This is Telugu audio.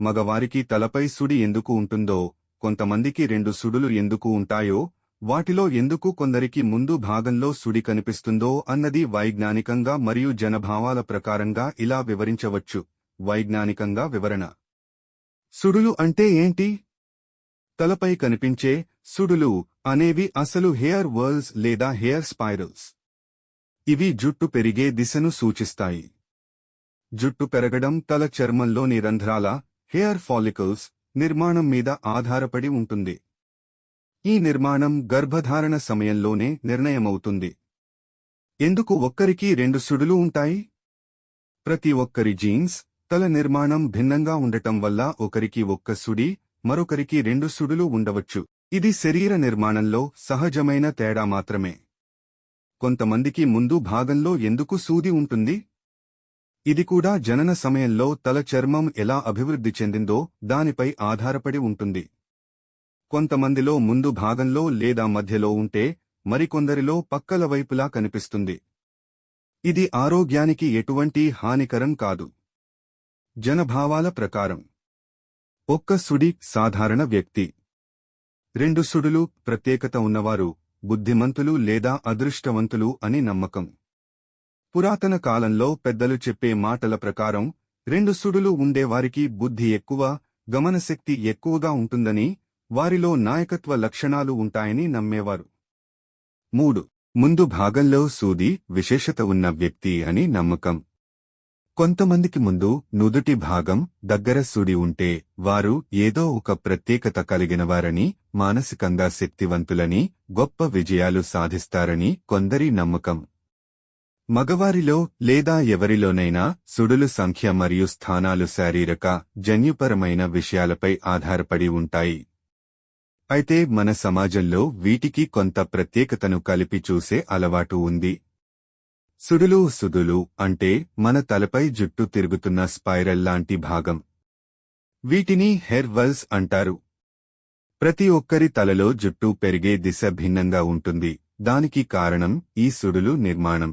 మగవారికి తలపై సుడి ఎందుకు ఉంటుందో కొంతమందికి రెండు సుడులు ఎందుకు ఉంటాయో వాటిలో ఎందుకు కొందరికి ముందు భాగంలో సుడి కనిపిస్తుందో అన్నది వైజ్ఞానికంగా మరియు జనభావాల ప్రకారంగా ఇలా వివరించవచ్చు. వైజ్ఞానికంగా వివరణ. సుడులు అంటే ఏంటి? తలపై కనిపించే సుడులు అనేవి అసలు హెయిర్ వర్ల్స్ లేదా హెయిర్ స్పైరల్స్. ఇవి జుట్టు పెరిగే దిశను సూచిస్తాయి. జుట్టు పెరగడం తల చర్మంలోని రంధ్రాల హెయిర్ ఫాలికల్స్ నిర్మాణం మీద ఆధారపడి ఉంటుంది. ఈ నిర్మాణం గర్భధారణ సమయంలోనే నిర్ణయమవుతుంది. ఎందుకు ఒక్కరికి రెండు సుడులు ఉంటాయి? ప్రతి ఒక్కరి జీన్స్ తల నిర్మాణం భిన్నంగా ఉండటం వల్ల ఒకరికి ఒక్క సుడి మరొకరికి రెండు సుడులు ఉండవచ్చు. ఇది శరీర నిర్మాణంలో సహజమైన తేడా మాత్రమే. కొంతమందికి ముందు భాగంలో ఎందుకు సూది ఉంటుంది? ఇది కూడా జనన సమయంలో తల చర్మం ఎలా అభివృద్ధి చెందిందో దానిపై ఆధారపడి ఉంటుంది. కొంతమందిలో ముందు భాగంలో లేదా మధ్యలో ఉంటే మరికొందరిలో పక్కల వైపులా కనిపిస్తుంది. ఇది ఆరోగ్యానికి ఎటువంటి హానికరం కాదు. జనభావాల ప్రకారం. ఒక్క సుడి సాధారణ వ్యక్తి. రెండు సుడులు ప్రత్యేకత ఉన్నవారు బుద్ధిమంతులు లేదా అదృష్టవంతులు అని నమ్మకం. పురాతన కాలంలో పెద్దలు చెప్పే మాటల ప్రకారం రెండు సుడులు ఉండేవారికి బుద్ధి ఎక్కువ గమనశక్తి ఎక్కువగా ఉంటుందని వారిలో నాయకత్వ లక్షణాలు ఉంటాయని నమ్మేవారు. మూడు. ముందు భాగంలో సూది విశేషత ఉన్న వ్యక్తి అని నమ్మకం. కొంతమందికి ముందు నుదుటి భాగం దగ్గర సుడి ఉంటే వారు ఏదో ఒక ప్రత్యేకత కలిగినవారని మానసికంగా శక్తివంతులని గొప్ప విజయాలు సాధిస్తారని కొందరి నమ్మకం. మగవారిలో లేదా ఎవరిలోనైనా సుడులు సంఖ్య మరియు స్థానాలు శారీరక జన్యుపరమైన విషయాలపై ఆధారపడి ఉంటాయి. అయితే మన సమాజంలో వీటికి కొంత ప్రత్యేకతను కలిపి చూసే అలవాటు ఉంది. సుడులు సుదులు అంటే మన తలపై జుట్టు తిరుగుతున్న స్పైరల్ లాంటి భాగం. వీటిని హెర్వల్స్ అంటారు. ప్రతి ఒక్కరి తలలో జుట్టు పెరిగే దిశ భిన్నంగా ఉంటుంది. దానికి కారణం ఈ సుడులు నిర్మాణం.